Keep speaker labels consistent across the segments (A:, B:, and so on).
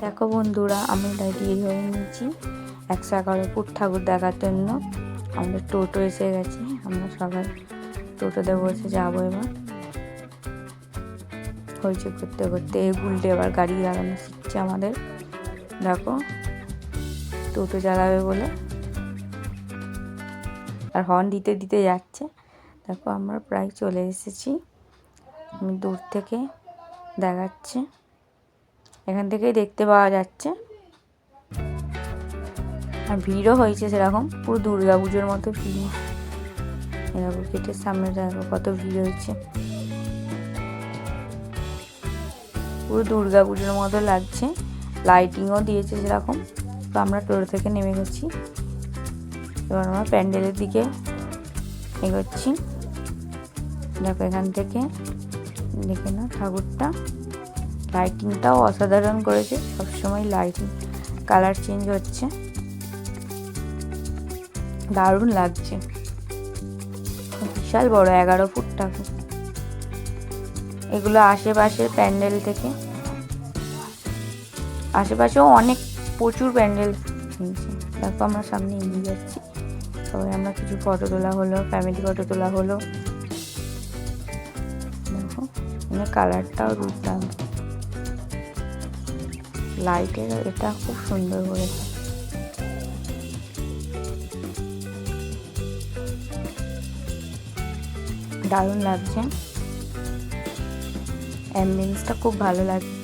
A: দেখো বন্ধুরা, আমি রেডি হয়ে নিয়েছি। একশো এগারো ফুট ঠাকুর দেখার জন্য। আমাদের টোটো এসে গেছে। আমরা সবাই টোটোতে বসে যাব এবার। হয়েছে করতে করতে উল্টে এবার গাড়ি চালানো শিখছে আমাদের। দেখো, টোটো চালাবে বলে। আর হর্ন দিতে দিতে যাচ্ছে। দেখো, আমরা প্রায় চলে এসেছি। আমি দূর থেকে দেখাচ্ছি। এখান থেকেই দেখতে পাওয়া যাচ্ছে। আর ভিড়ও হয়েছে সেরকম, পুরো দুর্গা পুজোর মতো ভিড়। এরকম গেটের সামনে দেখো, কত ভিড় হয়েছে। পুরো দুর্গা পুজোর মতো লাগছে। লাইটিংও দিয়েছে সেরকম। তো আমরা টোটো থেকে নেমে গেছি। এবার আমরা প্যান্ডেলের দিকে এগোচ্ছি। দেখো এখান থেকে, দেখে না ঠাকুরটা। লাইটিংটাও অসাধারণ করেছে। সবসময় লাইটিং, কালার চেঞ্জ হচ্ছে। দারুণ লাগছে। বিশাল বড়, এগারো ফুট ঠাকুর এগুলো আশেপাশের প্যান্ডেল থেকে। আশেপাশেও অনেক প্রচুর প্যান্ডেল কিনছে দেখো আমরা সামনে এগিয়ে যাচ্ছি। সবাই আমরা কিছু ফটো তোলা হলো, ফ্যামিলি ফটো তোলা হলো। দেখো মানে কালারটাও দুর্দান্ত। লাইটের এটা খুব সুন্দর করেছে দারুণ লাগছে। অ্যাম্বিয়েন্সটা খুব ভালো লাগছে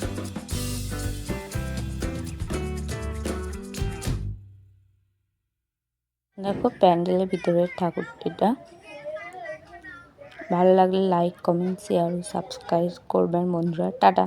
A: দেখো প্যান্ডেলের ভিতরের ঠাকুরটিটা। ভালো লাগলে লাইক কমেন্ট শেয়ার সাবস্ক্রাইব করবেন বন্ধুরা। টাটা।